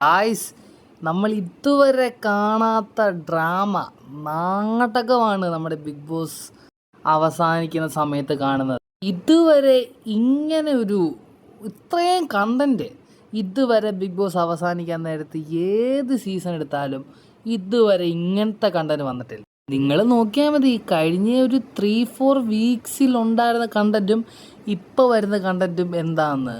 ആയിസ് നമ്മൾ ഇതുവരെ കാണാത്ത ഡ്രാമ നാടകമാണ് നമ്മുടെ ബിഗ് ബോസ് അവസാനിക്കുന്ന സമയത്ത് കാണുന്നത്. ഇതുവരെ ഇങ്ങനെ ഒരു ഇത്രയും കണ്ടന്റ് ഇതുവരെ ബിഗ് ബോസ് അവസാനിക്കാൻ നേരത്ത് ഏത് സീസൺ എടുത്താലും ഇതുവരെ ഇങ്ങനത്തെ കണ്ടന്റ് വന്നിട്ടില്ല. നിങ്ങൾ നോക്കിയാൽ മതി കഴിഞ്ഞ ഒരു ത്രീ ഫോർ വീക്സിൽ ഉണ്ടായിരുന്ന കണ്ടന്റും ഇപ്പോൾ വരുന്ന കണ്ടന്റും എന്താന്ന്.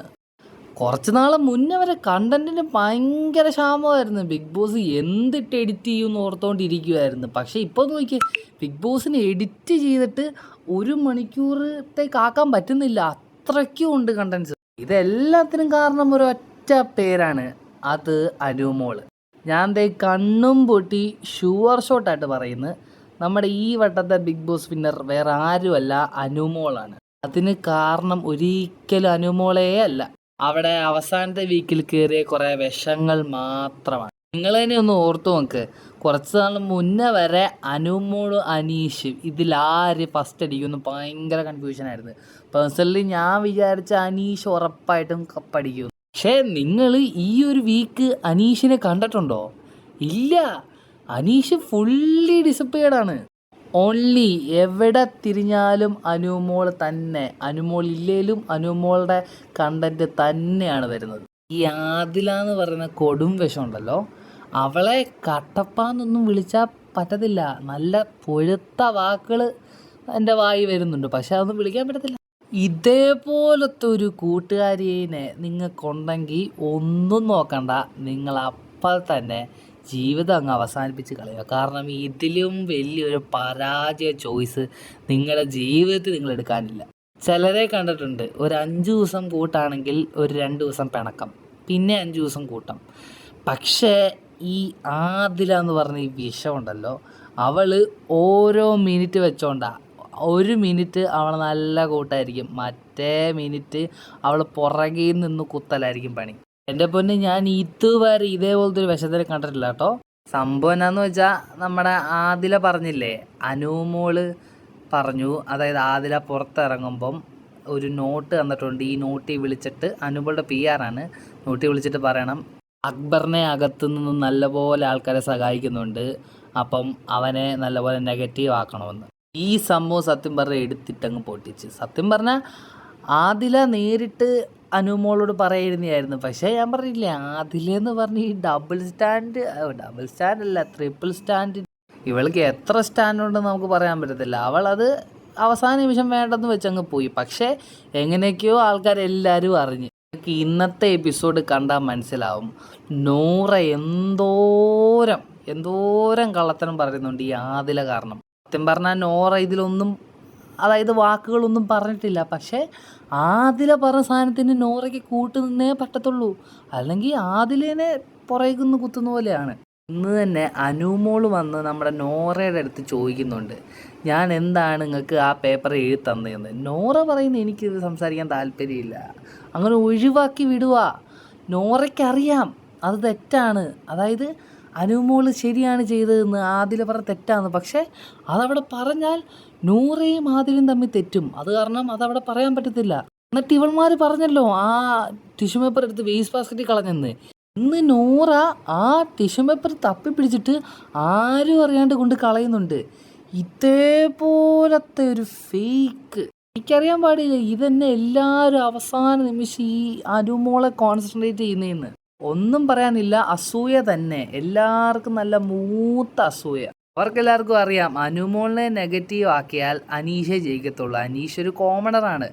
കുറച്ച് നാൾ മുന്നേ വരെ കണ്ടന്റിന് ഭയങ്കര ക്ഷാമമായിരുന്നു. ബിഗ് ബോസ് എന്തിട്ട് എഡിറ്റ് ചെയ്യുമെന്ന് ഓർത്തുകൊണ്ടിരിക്കുമായിരുന്നു പക്ഷേ ഇപ്പോൾ നോക്കിയേ ബിഗ് ബോസിന് എഡിറ്റ് ചെയ്തിട്ട് ഒരു മണിക്കൂറത്തേക്ക് ആക്കാൻ പറ്റുന്നില്ല. അത്രയ്ക്കും ഉണ്ട് കണ്ടൻസ് ഇതെല്ലാത്തിനും കാരണം ഒരൊറ്റ പേരാണ്. അത് അനുമോൾ. ഞാൻ ദേ കണ്ണും പൊട്ടി ഷുവർ ഷോട്ടായിട്ട് പറയുന്നു. നമ്മുടെ ഈ വട്ടത്തെ ബിഗ് ബോസ് വിന്നർ വേറെ ആരുമല്ല അനുമോളാണ്. അതിന് കാരണം ഒരിക്കലും അനുമോളേ അല്ല. അവിടെ അവസാനത്തെ വീക്കിൽ കയറിയ കുറേ വിഷങ്ങൾ മാത്രമാണ്. നിങ്ങൾ തന്നെ ഒന്ന് ഓർത്തു നോക്ക്. കുറച്ച് നാൾ മുന്നേ വരെ അനുമോൾ അനീഷ് ഇതിലാര് ഫസ്റ്റ് അടിക്കുമെന്ന് ഭയങ്കര കൺഫ്യൂഷൻ ആയിരുന്നു. പേഴ്സണലി ഞാൻ വിചാരിച്ച അനീഷ് ഉറപ്പായിട്ടും കപ്പടിക്കും പക്ഷേ നിങ്ങൾ ഈ ഒരു വീക്ക് അനീഷിനെ കണ്ടിട്ടുണ്ടോ? ഇല്ല. അനീഷ് ഫുള്ളി ഡിസപ്പിയർഡ് ആണ്. ഓൺലി എവിടെ തിരിഞ്ഞാലും അനുമോൾ തന്നെ. അനുമോൾ ഇല്ലേലും അനുമോളുടെ കണ്ടന്റ് തന്നെയാണ് വരുന്നത്. ഈ ആദില എന്ന് പറയുന്ന കൊടും വിഷം ഉണ്ടല്ലോ. അവളെ കട്ടപ്പാന്നൊന്നും വിളിച്ചാൽ പറ്റത്തില്ല. നല്ല പൊഴുത്ത വാക്കുകൾ എന്റെ വായി വരുന്നുണ്ട്. പക്ഷെ അതൊന്നും വിളിക്കാൻ പറ്റത്തില്ല. ഇതേപോലത്തെ ഒരു കൂട്ടുകാരിയെ നിങ്ങൾക്കുണ്ടെങ്കിൽ ഒന്നും നോക്കണ്ട. നിങ്ങൾ അപ്പോൾ തന്നെ ജീവിതം അങ്ങ് അവസാനിപ്പിച്ച് കളയുക. കാരണം ഇതിലും വലിയൊരു പരാജയ ചോയ്സ് നിങ്ങളുടെ ജീവിതത്തിൽ നിങ്ങൾ എടുക്കാനില്ല. ചിലരെ കണ്ടിട്ടുണ്ട് ഒരു അഞ്ച് ദിവസം കൂട്ടാണെങ്കിൽ ഒരു രണ്ട് ദിവസം പിണക്കം പിന്നെ അഞ്ച് ദിവസം കൂട്ടം. പക്ഷേ ഈ ആദില എന്ന് പറഞ്ഞ ഈ വിഷമുണ്ടല്ലോ അവൾ ഓരോ മിനിറ്റ് വെച്ചോണ്ടാ ഒരു മിനിറ്റ് അവൾ നല്ല കൂട്ടായിരിക്കും മറ്റേ മിനിറ്റ് അവൾ പുറകിൽ നിന്ന് കുത്തലായിരിക്കും പണി. എന്റെ പൊന്ന് ഞാൻ ഇതുവരെ ഇതേപോലത്തെ ഒരു വിഷത്തിനെ കണ്ടിട്ടില്ല കേട്ടോ. സംഭവം എന്നാന്ന് വെച്ചാൽ നമ്മുടെ ആദില പറഞ്ഞില്ലേ? അനൂമോൾ പറഞ്ഞു. അതായത് ആദില പുറത്തിറങ്ങുമ്പം ഒരു നോട്ട് തന്നിട്ടുണ്ട്. ഈ നോട്ടി വിളിച്ചിട്ട് അനുമോളുടെ പി ആറാണ് നോട്ടി വിളിച്ചിട്ട് പറയണം അക്ബറിനെ അകത്തു നിന്ന് നല്ലപോലെ ആൾക്കാരെ സഹായിക്കുന്നുണ്ട്. അപ്പം അവനെ നല്ലപോലെ നെഗറ്റീവ് ആക്കണമെന്ന്. ഈ സംഭവം സത്യം പറഞ്ഞാൽ എടുത്തിട്ടങ്ങ് പൊട്ടിച്ച്. സത്യം പറഞ്ഞാൽ ആദില നേരിട്ട് അനുമോളോട് പറയുന്നതായിരുന്നു പക്ഷേ ഞാൻ പറഞ്ഞില്ലേ ആദിലെന്ന് പറഞ്ഞ് ഈ ഡബിൾ സ്റ്റാൻഡ് ഡബിൾ സ്റ്റാൻഡ് അല്ല ട്രിപ്പിൾ സ്റ്റാൻഡ് ഇവൾക്ക് എത്ര സ്റ്റാൻഡ് ഉണ്ടെന്ന് നമുക്ക് പറയാൻ പറ്റത്തില്ല. അവൾ അത് അവസാന നിമിഷം വേണ്ടെന്ന് വെച്ചങ്ങ് പോയി. പക്ഷേ എങ്ങനെയൊക്കെയോ ആൾക്കാരെല്ലാവരും അറിഞ്ഞ്. ഇന്നത്തെ എപ്പിസോഡ് കണ്ടാൽ മനസ്സിലാവും. നൂറ എന്തോരം എന്തോരം കള്ളത്തരം പറയുന്നുണ്ട് ഈ ആദില കാരണം. സത്യം പറഞ്ഞാൽ നോറ ഇതിലൊന്നും അതായത് വാക്കുകളൊന്നും പറഞ്ഞിട്ടില്ല. പക്ഷേ ആദില പറഞ്ഞ സാധനത്തിന് നോറയ്ക്ക് കൂട്ട് നിന്നേ പറ്റത്തുള്ളൂ. അല്ലെങ്കിൽ ആദിലേനെ പുറകുന്ന് കുത്തുന്ന പോലെയാണ്. ഇന്ന് തന്നെ അനുമോൾ വന്ന് നമ്മുടെ നോറയുടെ അടുത്ത് ചോദിക്കുന്നുണ്ട്. ഞാൻ എന്താണ് നിങ്ങൾക്ക് ആ പേപ്പർ എഴുതി തന്നതെന്ന്? നോറ പറയുന്നത് എനിക്കിത് സംസാരിക്കാൻ താല്പര്യമില്ല. അങ്ങനെ ഒഴിവാക്കി വിടുക നോറയ്ക്കറിയാം. അത് തെറ്റാണ്. അതായത് അനുമോൾ ശരിയാണ് ചെയ്തതെന്ന് ആദില പറഞ്ഞ തെറ്റാണ് പക്ഷേ അതവിടെ പറഞ്ഞാൽ നൂറയും ആദിലും തമ്മിൽ തെറ്റും. അത് കാരണം അതവിടെ പറയാൻ പറ്റത്തില്ല. എന്നിട്ട് ഇവന്മാർ പറഞ്ഞല്ലോ ആ ടിഷ്യൂ പേപ്പർ എടുത്ത് വേസ്റ്റ് ബാസ്ക്കറ്റിൽ കളഞ്ഞെന്ന്. ഇന്ന് നൂറ ആ ടിഷ്യൂ പേപ്പർ തപ്പി പിടിച്ചിട്ട് ആരും അറിയാണ്ട് കൊണ്ട് കളയുന്നുണ്ട്. ഇതേപോലത്തെ ഒരു ഫേക്ക്. എനിക്കറിയാൻ പാടില്ല ഇതന്നെ എല്ലാവരും അവസാന നിമിഷം ഈ അനുമോളെ കോൺസെൻട്രേറ്റ് ചെയ്യുന്നതെന്ന് ഒന്നും പറയാനില്ല. അസൂയ തന്നെ. എല്ലാവർക്കും നല്ല മൂത്ത അസൂയ. അവർക്കെല്ലാവർക്കും അറിയാം. അനുമോളിനെ നെഗറ്റീവ് ആക്കിയാൽ അനീഷെ ജയിക്കത്തുള്ളൂ. അനീഷ് ഒരു കോമണറാണ്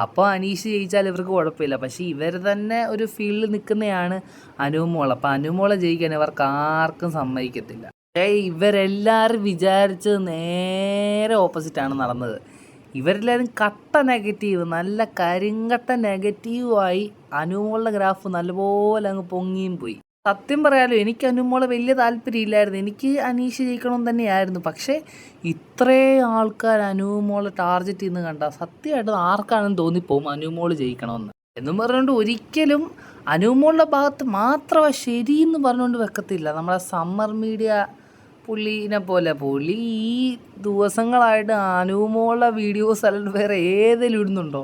അപ്പോൾ അനീഷ് ജയിച്ചാൽ ഇവർക്ക് കുഴപ്പമില്ല. പക്ഷേ ഇവർ തന്നെ ഒരു ഫീൽഡിൽ നിൽക്കുന്നതാണ് അനുമോൾ. അപ്പോൾ അനുമോളെ ജയിക്കാൻ ഇവർക്ക് ആർക്കും സമ്മതിക്കത്തില്ല. ഇവരെല്ലാവരും വിചാരിച്ചത് നേരെ ഓപ്പോസിറ്റാണ് നടന്നത്. ഇവരെല്ലാവരും കട്ട നെഗറ്റീവ് നല്ല കരിങ്കട്ട നെഗറ്റീവായി അനുമോളുടെ ഗ്രാഫ് നല്ലപോലെ അങ്ങ് പൊങ്ങിയും പോയി. സത്യം പറയാലോ എനിക്ക് അനുമോളെ വലിയ താല്പര്യമില്ലായിരുന്നു എനിക്ക് അനീഷ് ജയിക്കണം തന്നെയായിരുന്നു. പക്ഷേ ഇത്രയും ആൾക്കാർ അനുമോളെ ടാർഗറ്റ് ചെയ്യുന്ന കണ്ട സത്യമായിട്ട് ആർക്കാണെന്ന് തോന്നിപ്പോവും അനുമോൾ ജയിക്കണമെന്ന്. എന്നും പറഞ്ഞുകൊണ്ട് ഒരിക്കലും അനുമോളുടെ ഭാഗത്ത് മാത്രമേ ശരിയെന്ന് പറഞ്ഞുകൊണ്ട് വെക്കത്തില്ല. നമ്മളെ സമ്മർ മീഡിയ പുള്ളീനെ പോലെ. പുള്ളി ഈ ദിവസങ്ങളായിട്ട് അനുമോളെ വീഡിയോസ് അല്ലാണ്ട് വേറെ ഏതെങ്കിലും ഇടുന്നുണ്ടോ?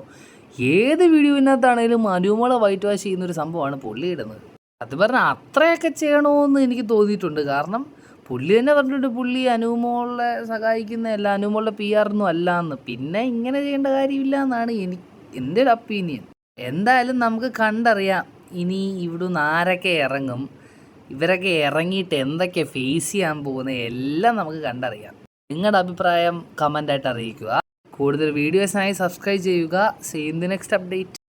ഏത് വീഡിയോവിനകത്താണേലും അനുമോളെ വൈറ്റ് വാഷ് ചെയ്യുന്നൊരു സംഭവമാണ് പുള്ളി ഇടുന്നത്. അത് പറഞ്ഞാൽ അത്രയൊക്കെ ചെയ്യണമെന്ന് എനിക്ക് തോന്നിയിട്ടുണ്ട്. കാരണം പുള്ളി തന്നെ പറഞ്ഞിട്ടുണ്ട് പുള്ളി അനുമോളെ സഹായിക്കുന്നതല്ല അനുമോളുടെ പി ആറൊന്നും അല്ല എന്ന് പിന്നെ ഇങ്ങനെ ചെയ്യേണ്ട കാര്യമില്ല എന്നാണ് എനിക്ക് എന്റെ ഒരു ഒപ്പീനിയൻ എന്തായാലും നമുക്ക് കണ്ടറിയാം ഇനി ഇവിടുന്ന് ആരൊക്കെ ഇറങ്ങും. ഇവരൊക്കെ ഇറങ്ങിയിട്ട് എന്തൊക്കെ ഫേസ് ചെയ്യാൻ പോകുന്നത് എല്ലാം നമുക്ക് കണ്ടറിയാം. നിങ്ങളുടെ അഭിപ്രായം കമന്റായിട്ട് അറിയിക്കുക. കൂടുതൽ വീഡിയോസിനായി സബ്സ്ക്രൈബ് ചെയ്യുക. Same the next update